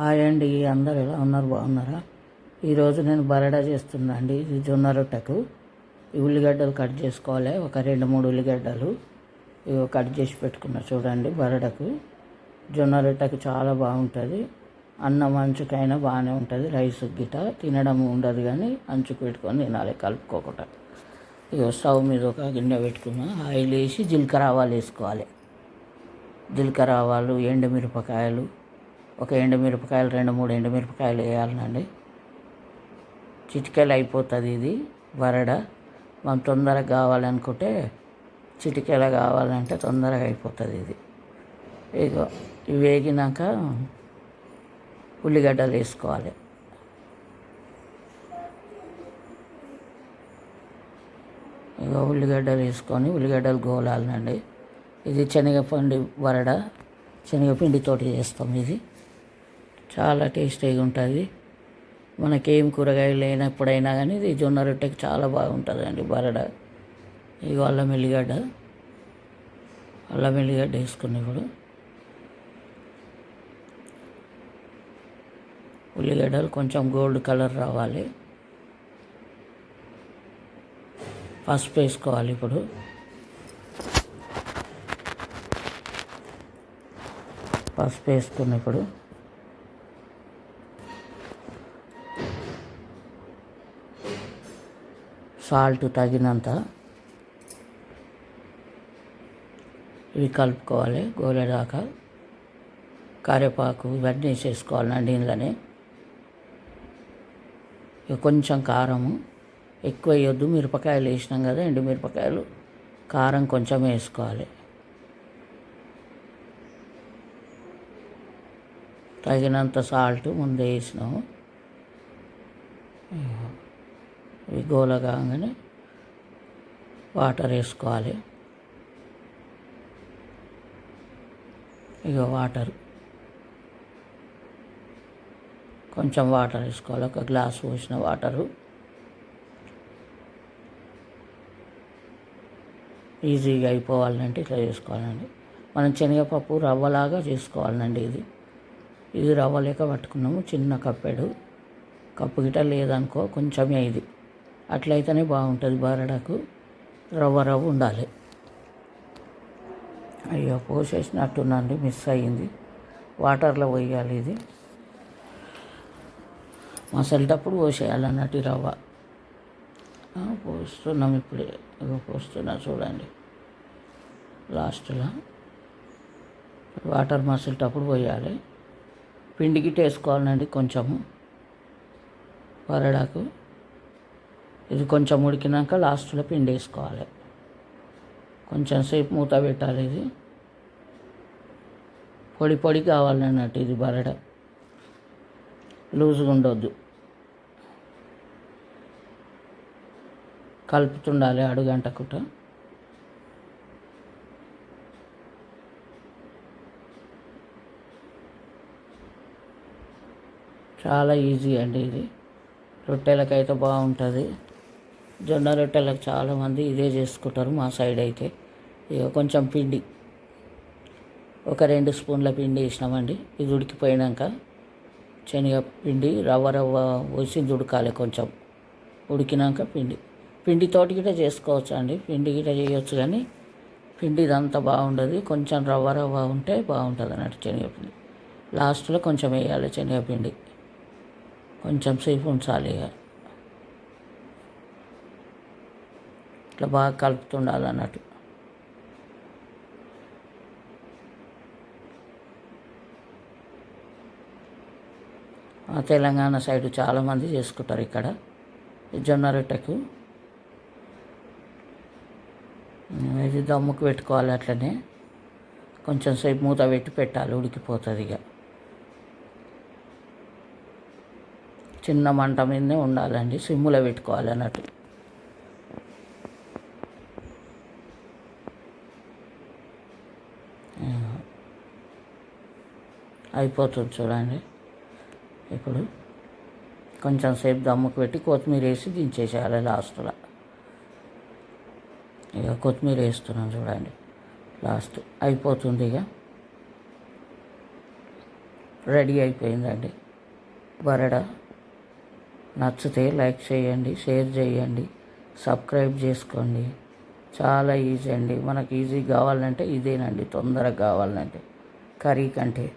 Hi అండి అందరు ఎలా ఉన్నారు బాగున్నారా? ఈరోజు నేను బరడా చేస్తున్నా అండి. ఇది జొన్న రొట్టెకు ఈ ఉల్లిగడ్డలు కట్ చేసుకోవాలి. ఒక రెండు మూడు ఉల్లిగడ్డలు ఇవి కట్ చేసి పెట్టుకున్నా చూడండి బరడకు. జొన్న రొట్టెకు చాలా బాగుంటుంది. అన్నం అంచుకైనా బాగానే ఉంటుంది. రైస్ గిట తినడం ఉండదు కానీ అంచుకు పెట్టుకొని తినాలి కలుపుకోకుండా. ఇక స్టవ్ మీద ఒక గిన్నె పెట్టుకున్నా. ఆయిల్ వేసి జీలకర్ర ఆవాలు వేసుకోవాలి. జీలకర్ర ఆవాలు ఎండుమిరపకాయలు ఒక ఎండుమిరపకాయలు రెండు మూడు ఎండుమిరపకాయలు వేయాలండి చిటికెలు అయిపోతుంది ఇది వరడ. మనం తొందరగా కావాలనుకుంటే చిటికెల కావాలంటే తొందరగా అయిపోతుంది ఇది. ఇక ఇవి వేగినాక ఉల్లిగడ్డలు వేసుకోవాలి. ఇక ఉల్లిగడ్డలు వేసుకొని ఉల్లిగడ్డలు గోలాలండి ఇది శనగపిండి వరడ శనగపిండితోటి చేస్తాం ఇది. చాలా టేస్టీగా ఉంటుంది. మనకేం కూరగాయలు లేనప్పుడైనా కానీ ఇది జొన్న రొట్టెకి చాలా బాగుంటుందండి బరడ. ఇదిగో అల్లం ఎల్లిగడ్డ. అల్లం ఎల్లిగడ్డ వేసుకుని ఇప్పుడు ఉల్లిగడ్డలు కొంచెం గోల్డ్ కలర్ రావాలి. పసుపు వేసుకోవాలి ఇప్పుడు. పసుపు వేసుకున్న ఇప్పుడు సాల్ట్ తగినంత ఇవి కలుపుకోవాలి గోలేదాకా కరివేపాకు ఇవన్నీ వేసేసుకోవాలండి ఇందులోనే. కొంచెం కారము ఎక్కువ వేయొద్దు మిరపకాయలు వేసినాం కదా ఎండు మిరపకాయలు కారం కొంచెం వేసుకోవాలి. తగినంత సాల్ట్ ముందే వేసినాము ఇవి గోల కాగానే వాటర్ వేసుకోవాలి. ఇక వాటర్. కొంచెం వాటర్ వేసుకోవాలి. ఒక గ్లాస్ పోసిన వాటరు. ఈజీగా అయిపోవాలంటే ఇట్లా చేసుకోవాలండి. మనం శనగపప్పు రవ్వలాగా చేసుకోవాలండి ఇది. ఇది రవ్వ లేక పట్టుకున్నాము. చిన్న కప్పెడు. కప్పు గిట లేదనుకో కొంచెమే ఇది. అట్లయితేనే బాగుంటుంది బారడాకు. రవ్వ రవ్వ ఉండాలి. అయ్యో పోసేసినట్టునండి మిస్ అయ్యింది. వాటర్లో పోయాలి ఇది. మసలేటప్పుడు పోసేయాలి అన్నట్టు ఈ రవ్వ. పోస్తున్నాం ఇప్పుడే. పోస్తున్నా చూడండి. లాస్ట్లో వాటర్ మసిలేటప్పుడు పోయాలి. పిండి గిట్ట వేసుకోవాలండి కొంచెము. పరడాకు ఇది కొంచెం ఉడికినాక లాస్ట్లో పిండి వేసుకోవాలి కొంచెం సేపు మూత పెట్టాలి ఇది. పొడి పొడి కావాలన్నట్టు ఇది బరడ లూజ్గా ఉండొద్దు. కలుపుతుండాలి అడుగంటకుట చాలా ఈజీ అండి ఇది. రొట్టెలకైతే బాగుంటుంది. జొన్న రొట్టెలకు చాలామంది ఇదే చేసుకుంటారు మా సైడ్ అయితే. ఇక కొంచెం పిండి. ఒక రెండు స్పూన్ల పిండి వేసినామండి. ఇది ఉడికిపోయినాక శనగ పిండి రవ్వ రవ్వ పోసి ఉడకాలి కొంచెం. ఉడికినాక పిండి. పిండి తోటి గిట్ట చేసుకోవచ్చు అండి. పిండి గిట్ట చేయొచ్చు కానీ పిండి ఇదంతా బాగుండదు. కొంచెం రవ్వ రవ్వ ఉంటే బాగుంటుంది అన్నట్టు శనగపిండి లాస్ట్లో కొంచెం వేయాలి శనగపిండి కొంచెం సేపు ఉంచాలి ఇక ఇట్లా బాగా కలుపుతుండాలి అన్నట్టు. ఆ తెలంగాణ సైడ్ చాలామంది చేసుకుంటారు ఇక్కడ. జొన్న రొట్టెకు ఇది దమ్ముకు పెట్టుకోవాలి అట్లనే. కొంచెం సేపు మూత పెట్టి పెట్టాలి ఉడికిపోతుంది ఇక. చిన్న మంట మీదనే ఉండాలండి సిమ్ములో పెట్టుకోవాలి అన్నట్టు. అయిపోతుంది చూడండి. ఇప్పుడు కొంచెం సేపు దమ్ముకు పెట్టి కొత్తిమీర వేసి దించేసేయాలి లాస్ట్లో. ఇక కొత్తిమీర వేస్తున్నాం చూడండి. లాస్ట్ అయిపోతుంది ఇక. రెడీ అయిపోయిందండి. బరడ నచ్చితే లైక్ చేయండి షేర్ చేయండి సబ్స్క్రైబ్ చేసుకోండి. చాలా ఈజీ అండి. మనకి ఈజీ కావాలంటే ఇదేనండి. తొందరగా కావాలంటే కర్రీ కంటే.